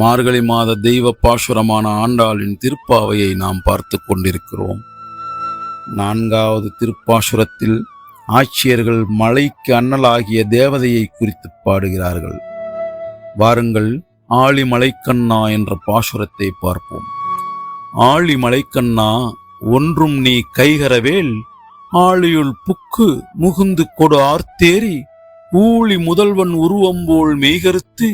மார்கழி மாத தெய்வ பாசுரமான ஆண்டாளின் திருப்பாவையை நாம் பார்த்து கொண்டிருக்கிறோம். நான்காவது திருப்பாசுரத்தில் ஆட்சியர்கள் மலைக்கு அண்ணலாகிய தேவதையை குறித்து பாடுகிறார்கள். வாருங்கள் ஆழி மலைக்கண்ணா என்ற பாசுரத்தை பார்ப்போம். ஆழி மலைக்கண்ணா ஒன்றும் நீ கைகரவேல் ஆழியுள் புக்கு முகுந்து கொடு ஆர்த்தேறி ஊழி முதல்வன் உருவம் போல் மெய்கருத்து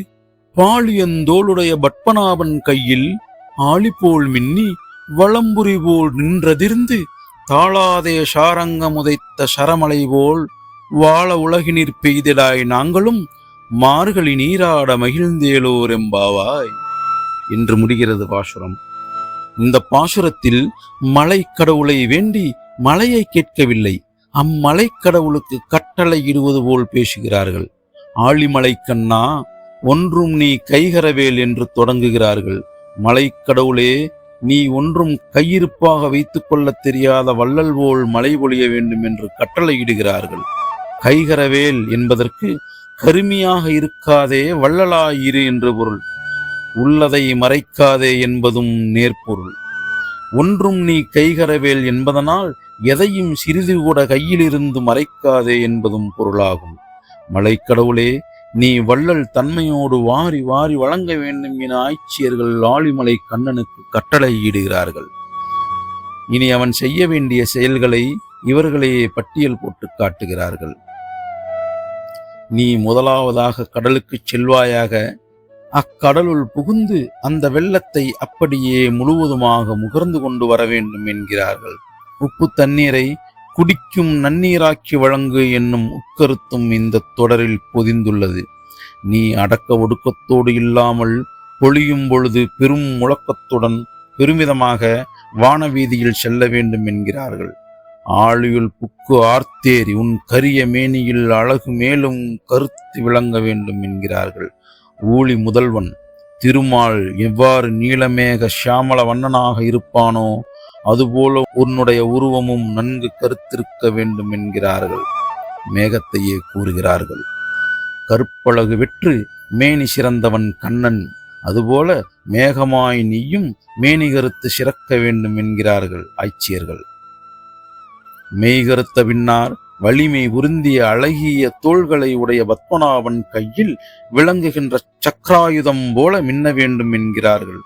பாலியந்தோளுடைய பட்பனாபன் கையில் ஆழிபோல் மின்னி வளம்புரி போல் நின்றதிர்ந்து தாளாதே சாரங்கம் உதைத்த சரமலை போல் வாழ உலகினிற் பெய்திடாய் நாங்களும் மார்கழி நீராட மகிழ்ந்தேலோர் எம்பாவாய் என்று முடிகிறது பாசுரம். இந்த பாசுரத்தில் மலை கடவுளை வேண்டி மலையை கேட்கவில்லை. அம்மலை கடவுளுக்கு கட்டளை இடுவது போல் பேசுகிறார்கள். ஆழிமலை கண்ணா ஒன்றும் நீ கைகரவேல் என்று தொடங்குகிறார்கள். மலைக்கடவுளே நீ ஒன்றும் கையிருப்பாக வைத்துக்கொள்ளத் தெரியாத வள்ளல் போல் மழை பொழிய வேண்டும் என்று கட்டளையிடுகிறார்கள். கைகரவேல் என்பதற்கு கருமியாக இருக்காதே வள்ளலாயிரு என்று பொருள். உள்ளதை மறைக்காதே என்பதும் நேர்பொருள். ஒன்றும் நீ கைகரவேல் என்பதனால் எதையும் சிறிது கூட கையிலிருந்து மறைக்காதே என்பதும் பொருளாகும். மலைக்கடவுளே நீ வள்ளல் தன்மையோடு வாரி வாரி வழங்க வேண்டும் என ஆட்சியர்கள் லாலிமலை கண்ணனுக்கு கட்டளையிடுகிறார்கள். இனி அவன் செய்ய வேண்டிய செயல்களை இவர்களே பட்டியல் போட்டு காட்டுகிறார்கள். நீ முதலாவதாக கடலுக்கு செல்வாயாக அக்கடலுள் புகுந்து அந்த வெள்ளத்தை அப்படியே முழுவதுமாக முகர்ந்து கொண்டு வர வேண்டும் என்கிறார்கள். உப்பு தண்ணீரை குடிக்கும் நன்னீராக்கி வழங்கு என்னும் உட்கருத்தும் இந்த தொடரில் பொதிந்துள்ளது. நீ அடக்க ஒடுக்கத்தோடு இல்லாமல் பொழியும் பொழுது பெரும் முழக்கத்துடன் பெருமிதமாக வானவீதியில் செல்ல வேண்டும் என்கிறார்கள். ஆழியுள் புக்கு ஆர்த்தேரி உன் கரிய மேனியில் அழகு மேலும் கருத்து விளங்க வேண்டும் என்கிறார்கள். ஊழி முதல்வன் திருமால் எவ்வாறு நீலமேக சியாமல வண்ணனாக இருப்பானோ அதுபோல உன்னுடைய உருவமும் நன்கு கருத்திருக்க வேண்டும் என்கிறார்கள். மேகத்தையே கூறுகிறார்கள். கற்பழகு வெற்று மேனி சிறந்தவன் கண்ணன். அதுபோல மேகமாய் நீயும் மேனி கருத்து சிறக்க வேண்டும் என்கிறார்கள் ஆட்சியர்கள் மெய்கருத்த பின்னார் வலிமை உருந்திய அழகிய தோள்களை உடைய பத்மநாபன் கையில் விளங்குகின்ற சக்கராயுதம் போல மின்ன வேண்டும் என்கிறார்கள்.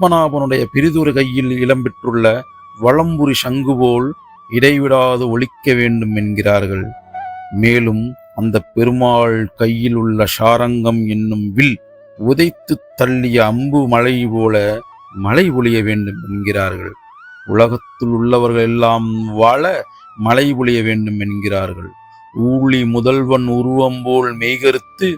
பத்மநாபனுடைய பிரிதுரு கையில் இடம்பெற்றுள்ள வளம்புரி சங்கு போல் இடைவிடாது ஒழிக்க வேண்டும் என்கிறார்கள். மேலும் அந்த பெருமாள் கையில் உள்ள சாரங்கம் என்னும் வில் உதைத்து தள்ளிய அம்பு மழை போல மழை ஒழிய வேண்டும் என்கிறார்கள். உலகத்தில் உள்ளவர்கள் எல்லாம் வாழ மழை ஒழிய வேண்டும் என்கிறார்கள். ஊழி முதல்வன் உருவம் போல் மெய்கருத்து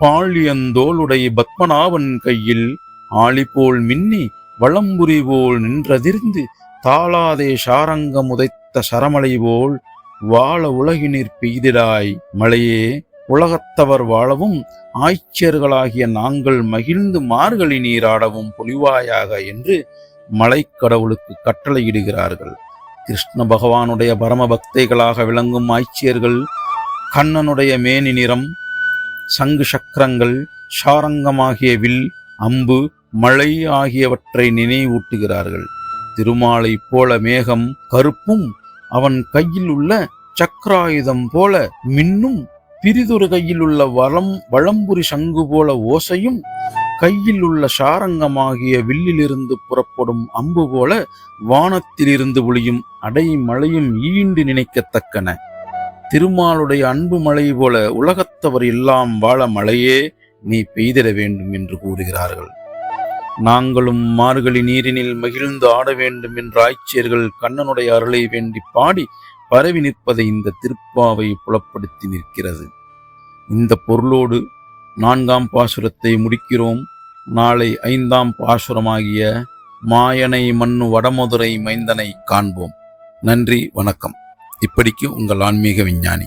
பாழியந்தோளுடைய பத்மநாபன் கையில் ஆளிபோல் மின்னி வளம்புரி போல் நின்றதிர்ந்து தாளாதே சாரங்கம் உதைத்த சரமலை போல் வாழ உலகினிற் பெய்திடாய். மழையே உலகத்தவர் வாழவும் ஆய்ச்சியர்களாகிய நாங்கள் மகிழ்ந்து மார்கழி நீராடவும் பொழிவாயாக என்று மலைக்கடவுளுக்கு கட்டளையிடுகிறார்கள். கிருஷ்ண பகவானுடைய பரம பக்தைகளாக விளங்கும் ஆய்ச்சியர்கள் கண்ணனுடைய மேனி நிறம் சங்கு சக்கரங்கள் சாரங்கமாகிய வில் அம்பு மழை ஆகியவற்றை நினைவூட்டுகிறார்கள். திருமாலை போல மேகம் கருப்பும் அவன் கையில் உள்ள சக்கராயுதம் போல மின்னும் பிரிதொரு கையில் உள்ள வளம் வளம்புரி சங்கு போல ஓசையும் கையில் உள்ள சாரங்கமாகிய வில்லிலிருந்து புறப்படும் அம்பு போல வானத்திலிருந்து ஒளியும் அடை மழையும் ஈண்டு நினைக்கத்தக்கன. திருமாலுடைய அன்பு மழை போல உலகத்தவர் எல்லாம் வாழ மழையே நீ பெய்திட வேண்டும் என்று கூறுகிறார்கள். நாங்களும் மார்கழி நீரினில் மகிழ்ந்து ஆட வேண்டும் என்ற ஆட்சியர்கள் கண்ணனுடைய அருளை வேண்டி பாடி பரவி நிற்பதை இந்த திருப்பாவை புலப்படுத்தி நிற்கிறது. இந்த பொருளோடு நான்காம் பாசுரத்தை முடிக்கிறோம். நாளை ஐந்தாம் பாசுரமாகிய மாயனை மண்ணு வடமதுரை மைந்தனை காண்போம். நன்றி வணக்கம். இப்படிக்கு உங்கள் ஆன்மீக விஞ்ஞானி.